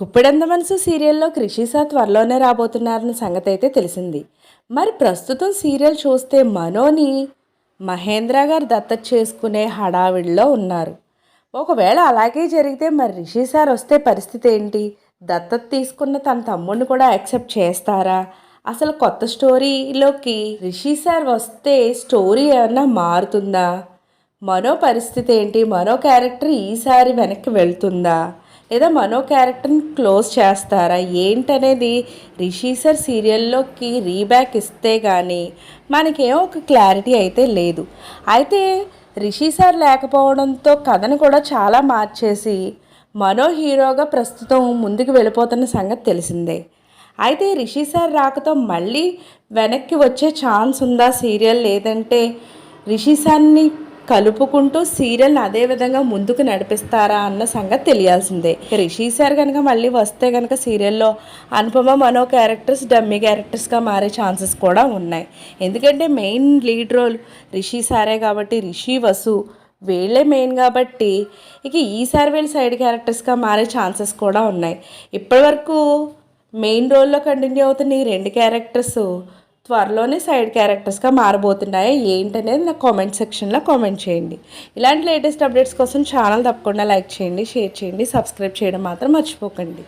గుప్పెడంద మనసు సీరియల్లో కృషిసా త్వరలోనే రాబోతున్నారన్న సంగతి అయితే తెలిసింది. మరి ప్రస్తుతం సీరియల్ చూస్తే మనోని మహేంద్ర గారు దత్తత చేసుకునే హడావిడిలో ఉన్నారు. ఒకవేళ అలాగే జరిగితే మరి రిషి సార్ వస్తే పరిస్థితి ఏంటి? దత్తత తీసుకున్న తన తమ్ముడిని కూడా యాక్సెప్ట్ చేస్తారా? అసలు కొత్త స్టోరీలోకి రిషి సార్ వస్తే స్టోరీ ఏమన్నా మారుతుందా? మనో పరిస్థితి ఏంటి? మనో క్యారెక్టర్ ఈసారి వెనక్కి వెళ్తుందా? లేదా మనో క్యారెక్టర్ని క్లోజ్ చేస్తారా? ఏంటనేది రిషి సార్ సీరియల్లోకి రీబ్యాక్ ఇస్తే కానీ మనకేం ఒక క్లారిటీ అయితే లేదు. అయితే రిషి సార్ లేకపోవడంతో కథను కూడా చాలా మార్చేసి మనో హీరోగా ప్రస్తుతం ముందుకు వెళ్ళిపోతున్న సంగతి తెలిసిందే. అయితే రిషి సార్ రాకతో మళ్ళీ వెనక్కి వచ్చే ఛాన్స్ ఉందా? సీరియల్ లేదంటే రిషి సార్ని కలుపుకుంటూ సీరియల్ని అదే విధంగా ముందుకు నడిపిస్తారా అన్న సంగతి తెలియాల్సిందే. రిషి సార్ కనుక మళ్ళీ వస్తే కనుక సీరియల్లో అనుపమ మనో క్యారెక్టర్స్ డమ్మీ క్యారెక్టర్స్గా మారే ఛాన్సెస్ కూడా ఉన్నాయి. ఎందుకంటే మెయిన్ లీడ్ రోల్ రిషి సారే కాబట్టి రిషి వసు వీళ్ళే మెయిన్ కాబట్టి ఇక ఈసారి వీళ్ళు సైడ్ క్యారెక్టర్స్గా మారే ఛాన్సెస్ కూడా ఉన్నాయి. ఇప్పటివరకు మెయిన్ రోల్లో కంటిన్యూ అవుతున్న ఈ రెండు క్యారెక్టర్స్ త్వరలోనే సైడ్ క్యారెక్టర్స్గా మారబోతున్నాయా ఏంటనేది నా కామెంట్ సెక్షన్లో కామెంట్ చేయండి. ఇలాంటి లేటెస్ట్ అప్డేట్స్ కోసం ఛానల్ తప్పకుండా లైక్ చేయండి షేర్ చేయండి సబ్స్క్రైబ్ చేయడం మాత్రం మర్చిపోకండి.